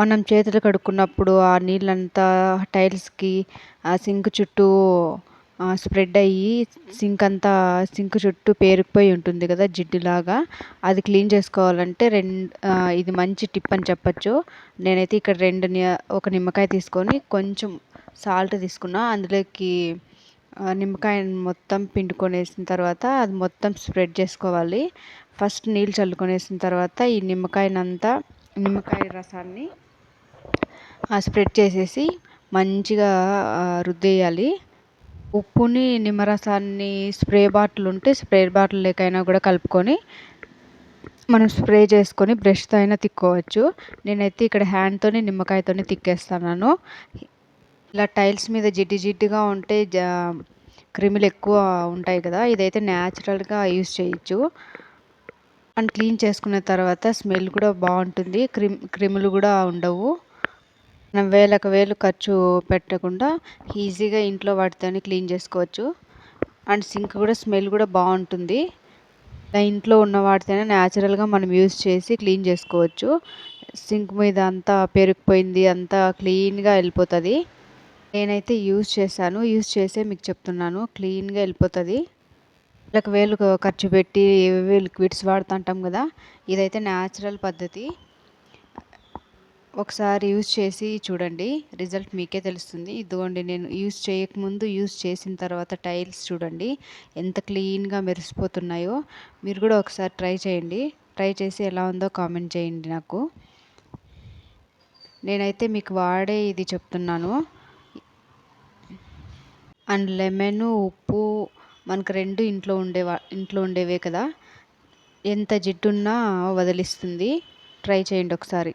మనం చేతులు కడుక్కున్నప్పుడు ఆ నీళ్ళంతా టైల్స్కి ఆ సింక్ చుట్టూ స్ప్రెడ్ అయ్యి సింక్ అంతా సింక్ చుట్టూ పేరుకుపోయి ఉంటుంది కదా జిడ్డులాగా. అది క్లీన్ చేసుకోవాలంటే రెండు ఇది మంచి టిప్ అని చెప్పచ్చు. నేనైతే ఇక్కడ రెండు ఒక నిమ్మకాయ తీసుకొని కొంచెం సాల్ట్ తీసుకున్నా. అందులోకి నిమ్మకాయ మొత్తం పిండుకొని వేసిన తర్వాత అది మొత్తం స్ప్రెడ్ చేసుకోవాలి. ఫస్ట్ నీళ్ళు చల్లుకొనేసిన తర్వాత ఈ నిమ్మకాయనంతా నిమ్మకాయ రసాన్ని స్ప్రెడ్ చేసేసి మంచిగా రుద్దేయాలి. ఉప్పుని నిమ్మరసాన్ని స్ప్రే బాటిల్ ఉంటే స్ప్రే బాటిల్ లేకైనా కూడా కలుపుకొని మనం స్ప్రే చేసుకొని బ్రష్తో అయినా తిక్కోవచ్చు. నేనైతే ఇక్కడ హ్యాండ్తోనే నిమ్మకాయతోనే తిక్కేస్తున్నాను. ఇలా టైల్స్ మీద జిడ్డు జిడ్డుగా ఉంటే జా క్రిములు ఎక్కువ ఉంటాయి కదా ఇదైతే న్యాచురల్గా యూస్ చేయొచ్చు. అండ్ క్లీన్ చేసుకున్న తర్వాత స్మెల్ కూడా బాగుంటుంది. క్రిమ్ క్రిములు కూడా ఉండవు. మనం వేలకు వేలు ఖర్చు పెట్టకుండా ఈజీగా ఇంట్లో వాటితోనే క్లీన్ చేసుకోవచ్చు. అండ్ సింక్ కూడా స్మెల్ కూడా బాగుంటుంది. ఇంట్లో ఉన్న వాటితోనే న్యాచురల్గా మనం యూజ్ చేసి క్లీన్ చేసుకోవచ్చు. సింక్ మీద అంతా పెరిగిపోయింది అంతా క్లీన్గా వెళ్ళిపోతుంది. నేనైతే యూస్ చేశాను. యూస్ చేసే మీకు చెప్తున్నాను. క్లీన్గా వెళ్ళిపోతుంది. వేలకు వేలు ఖర్చు పెట్టి ఏవేవి లిక్విడ్స్ వాడుతుంటాం కదా ఇదైతే న్యాచురల్ పద్ధతి. ఒకసారి యూస్ చేసి చూడండి. రిజల్ట్ మీకే తెలుస్తుంది. ఇదిగోండి నేను యూస్ చేయకముందు యూస్ చేసిన తర్వాత టైల్స్ చూడండి. ఎంత క్లీన్గా మెరిసిపోతున్నాయో. మీరు కూడా ఒకసారి ట్రై చేయండి. ట్రై చేసి ఎలా ఉందో కామెంట్ చేయండి నాకు. నేనైతే మీకు వాడే ఇది చెప్తున్నాను. అండ్ లెమన్ ఉప్పు మనకు రెండు ఇంట్లో ఉండేవా ఇంట్లో ఉండేవే కదా. ఎంత జిడ్డున్నా వదిలిస్తుంది. ట్రై చేయండి ఒకసారి.